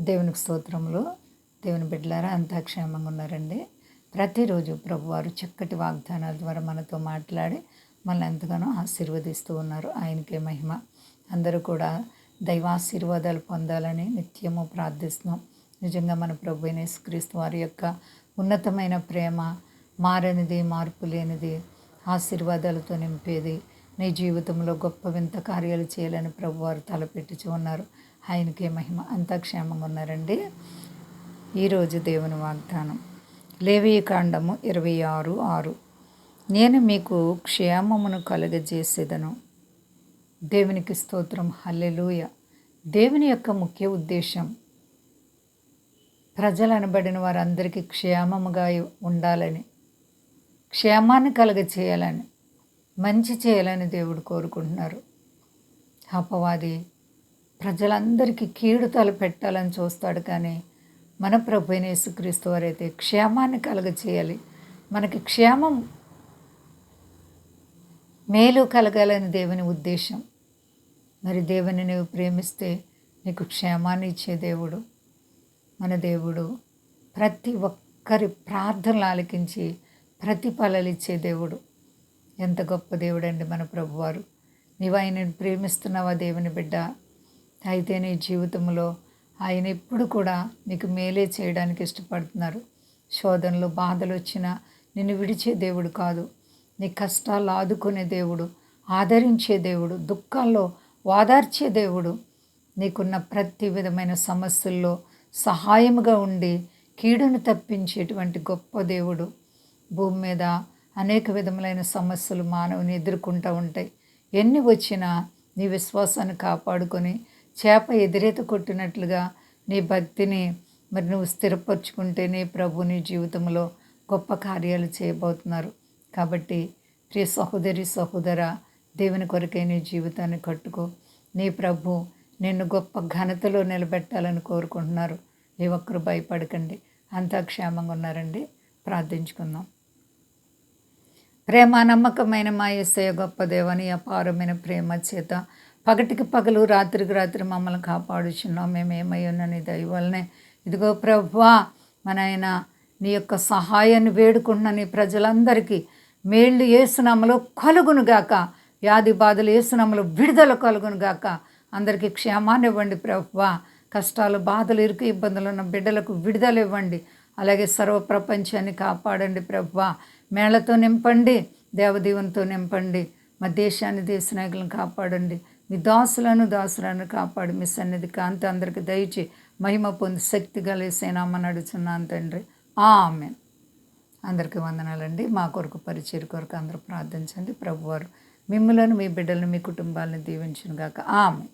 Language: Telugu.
దేవునికి స్తోత్రములు. దేవుని బిడ్డలారా అంతా క్షేమంగా ఉన్నారండి. ప్రతిరోజు ప్రభువారు చక్కటి వాగ్దానాల ద్వారా మనతో మాట్లాడి మనల్ని ఎంతగానో ఆశీర్వదిస్తూ ఉన్నారు. ఆయనకే మహిమ. అందరూ కూడా దైవాశీర్వాదాలు పొందాలని నిత్యము ప్రార్థిస్తున్నాం. నిజంగా మన ప్రభు క్రీస్తు యేసుక్రీస్తు వారి యొక్క ఉన్నతమైన ప్రేమ మారనిది మార్పు లేనిది ఆశీర్వాదాలతో నింపేది నీ జీవితంలో గొప్ప వింత కార్యాలు చేయాలని ప్రభువారు తలపెట్టుచు ఉన్నారు. ఆయనకే మహిమ. అంతా క్షేమంగా ఉన్నారండి. ఈరోజు దేవుని వాగ్దానం. లేవీ కాండము ఇరవై ఆరు ఆరు. నేను మీకు క్షేమమును కలుగజేసేదను. దేవునికి స్తోత్రం. హల్లెలూయ. దేవుని యొక్క ముఖ్య ఉద్దేశం ప్రజలు అనబడిన వారందరికీ క్షేమముగా ఉండాలని క్షేమాన్ని కలుగ చేయాలని మంచి చేయాలని దేవుడు కోరుకుంటున్నారు. అపవాది ప్రజలందరికీ కీడు తలపెట్టాలని చూస్తాడు కానీ మన ప్రభు యేసుక్రీస్తు వారైతే క్షేమాన్ని కలగచేయాలి మనకి క్షేమం మేలు కలగాలని దేవుని ఉద్దేశం. మరి దేవుని నీవు ప్రేమిస్తే నీకు క్షేమాన్ని ఇచ్చే దేవుడు మన దేవుడు ప్రతి ఒక్కరి ప్రార్థనలు ఆలకించి ప్రతిఫలాలు ఇచ్చే దేవుడు. ఎంత గొప్ప దేవుడండి మన ప్రభువారు. నీవు ఆయనను ప్రేమిస్తున్నావా దేవుని బిడ్డ? అయితే నీ జీవితంలో ఆయన ఎప్పుడు కూడా నీకు మేలే చేయడానికి ఇష్టపడుతున్నారు. శోధనలు బాధలు వచ్చినా నిన్ను విడిచే దేవుడు కాదు. నీ కష్టాలు ఆదుకునే దేవుడు ఆదరించే దేవుడు దుఃఖాల్లో వాదార్చే దేవుడు. నీకున్న ప్రతి విధమైన సమస్యల్లో సహాయముగా ఉండి కీడును తప్పించేటువంటి గొప్ప దేవుడు. భూమి మీద అనేక విధములైన సమస్యలు మానవుని ఎదుర్కొంటూ ఉంటాయి. ఎన్ని వచ్చినా నీ విశ్వాసాన్ని కాపాడుకొని చేప ఎదురేత కొట్టినట్లుగా నీ భక్తిని మరి నువ్వు స్థిరపరుచుకుంటే నీ ప్రభు నీ జీవితంలో గొప్ప కార్యాలు చేయబోతున్నారు. కాబట్టి ప్రియ సహోదరి సహోదర దేవుని కొరకే నీ జీవితాన్ని కట్టుకో. నీ ప్రభు నిన్ను గొప్ప ఘనతలో నిలబెట్టాలని కోరుకుంటున్నారు. ఏ ఒక్కరు భయపడకండి. అంతా క్షేమంగా ఉన్నారండి. ప్రార్థించుకుందాం. ప్రేమ నమ్మకమైన మా ఎస్ఐ గొప్ప దేవని అపారమైన ప్రేమ చేత పగటికి పగలు రాత్రికి రాత్రి మమ్మల్ని కాపాడుచున్నాం మేము ఏమై నీ దయవల్లనే ఇదిగో ప్రభువా మన ఆయన నీ యొక్క సహాయాన్ని వేడుకుంటున్న నీ ప్రజలందరికీ మేళ్ళు ఏసునామలో కలుగును గాక వ్యాధి బాధలు ఏసునామలో విడుదల కలుగును గాక అందరికీ క్షేమాన్ని ఇవ్వండి ప్రభువా. కష్టాలు బాధలు ఇరుకు ఇబ్బందులు ఉన్న బిడ్డలకు విడుదల ఇవ్వండి. అలాగే సర్వ ప్రపంచాన్ని కాపాడండి ప్రభువా. మేళతో నింపండి దేవదీవునితో నింపండి. మా దేశాన్ని దేశ నాయకులను కాపాడండి. మీ దాసులను దాసులను కాపాడు. మీ సన్నిధి కాంతి అందరికి దయచి మహిమ పొంది శక్తి కలిసేనామని అడుగుతున్నాను తండ్రి. ఆమె అందరికీ వందనాలండి. మా కొరకు పరిచయం కొరకు అందరూ ప్రార్థించండి. ప్రభువారు మిమ్మలను మీ బిడ్డలను మీ కుటుంబాలను దీవించిన గాక ఆమె